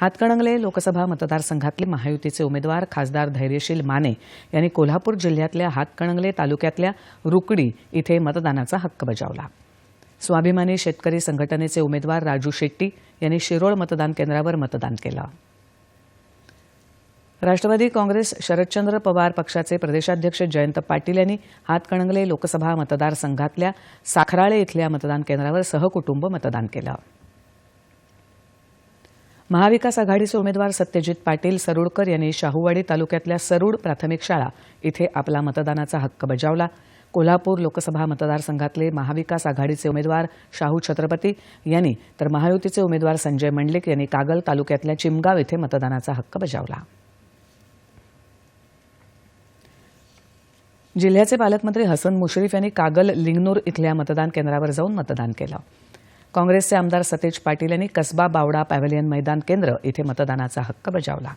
हातकणंगले लोकसभा मतदारसंघातले महायुतीचे उमेदवार खासदार धैर्यशील माने यांनी कोल्हापूर जिल्ह्यातल्या हातकणंगले तालुक्यातल्या रुकडी इथे मतदानाचा हक्क बजावला. स्वाभिमानी शेतकरी संघटनेचे उमेदवार राजू शेट्टी यांनी शिरोळ मतदान केंद्रावर मतदान केलं. राष्ट्रवादी काँग्रेस शरदचंद्र पवार पक्षाचे प्रदेशाध्यक्ष जयंत पाटील यांनी हातकणंगले लोकसभा मतदारसंघातल्या साखराळे इथल्या मतदान केंद्रावर सहकुटुंब मतदान केलं. महाविकास आघाडीचे उमेदवार सत्यजित पाटील सरुडकर यांनी शाहूवाडी तालुक्यातल्या सरुड प्राथमिक शाळा इथे आपला मतदानाचा हक्क बजावला. कोल्हापूर लोकसभा मतदारसंघातले महाविकास आघाडीचे उमेदवार शाहू छत्रपती यांनी तर महायुतीचे उमेदवार संजय मंडलिक यांनी कागल तालुक्यातल्या चिमगाव इथे मतदानाचा हक्क बजावला. जिल्ह्याचे पालकमंत्री हसन मुश्रीफ यांनी कागल लिंगनूर इथल्या मतदान केंद्रावर जाऊन मतदान केलं. काँग्रेसचे आमदार सतेज पाटील यांनी कसबा बावडा पॅव्हलियन मैदान केंद्र इथे मतदानाचा हक्क बजावला.